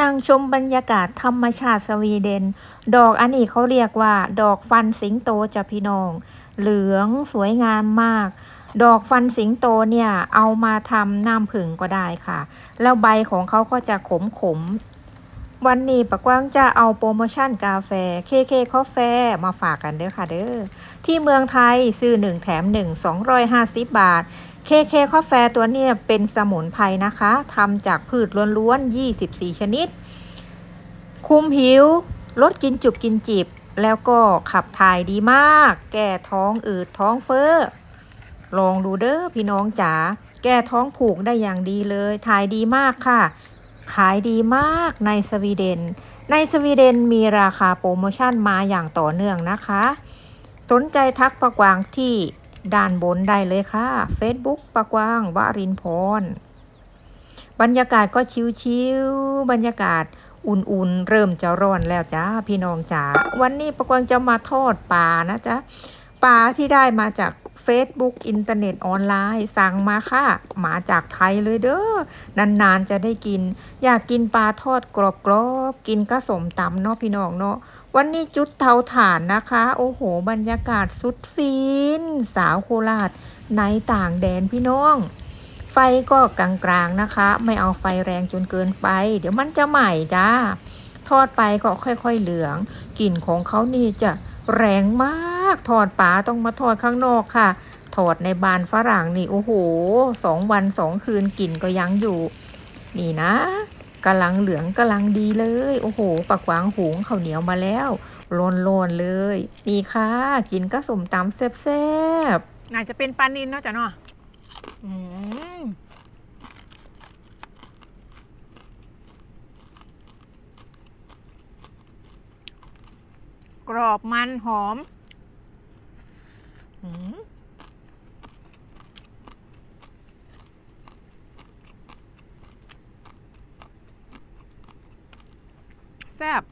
นั่งชมบรรยากาศธรรมชาติสวีเดน ดอกอันนี้เขาเรียกว่า ดอกฟันสิงโตจะพี่น้อง เหลืองสวยงามมาก ดอกฟันสิงโตเนี่ย เอามาทำน้ำผึ้งก็ได้ค่ะ แล้วใบของเขาก็จะขมขม วันนี้ปะกว้างจะเอาโปรโมชั่นกาแฟ KK กาแฟมาฝากกันเด้อค่ะเด้อที่เมืองไทยซื้อ 1 แถม 1 250 บาท KK กาแฟตัวเนี้ยเป็นสมุนไพรนะคะทำจากพืชล้วนๆ 24 ชนิด คุมผิว ลดกินจุบกินจิบ แล้วก็ขับถ่ายดีมาก แก้ท้องอืดท้องเฟ้อลองดูเด้อพี่น้องจ๋าแก้ท้องผูกได้อย่างดีเลยถ่ายดีมากค่ะ ขายดีมากในสวีเดน ในสวีเดนมีราคาโปรโมชั่นมาอย่างต่อเนื่องนะคะ สนใจทักประกวางที่ด้านบนได้เลยค่ะ Facebook ประกวางวรินพร บรรยากาศก็ชิวๆบรรยากาศอุ่นๆ เริ่มจะร้อนแล้วจ้าพี่น้องจ๋า วันนี้ประกวางจะมาทอดปลานะจ๊ะ ปลาที่ได้มาจาก Facebook อินเทอร์เน็ตออนไลน์ สั่งมาค่ะ มาจากไทยเลยเด้อนานๆจะได้กิน อยากกินปลาทอดกรอบๆ กินก็สมตำเนาะพี่น้องเนาะวันนี้จุดเตาถ่านนะคะ โอ้โห บรรยากาศสุดฟิน สาวโคราชในต่างแดนพี่น้อง ไฟก็กลางๆนะคะ ไม่เอาไฟแรงจนเกินไป เดี๋ยวมันจะใหม่จ้าทอดไปก็ค่อยๆเหลือง กลิ่นของเขานี่จะแรงมาก ทอดปลาต้องมาทอดข้างนอกค่ะทอดในบานฝรั่งนี่โอ้โหสองวันสองคืนกลิ่นก็ยังอยู่ นี่นะกำลังเหลืองกำลังดีเลย โอ้โหปักหวางหุงข้าวเหนียวมาแล้วโลนๆเลย นี่ค่ะ กินก็สมตำแซ่บๆน่าจะเป็นปลานินเนาะจ้ะเนาะอืมกรอบมันหอม แซ่บ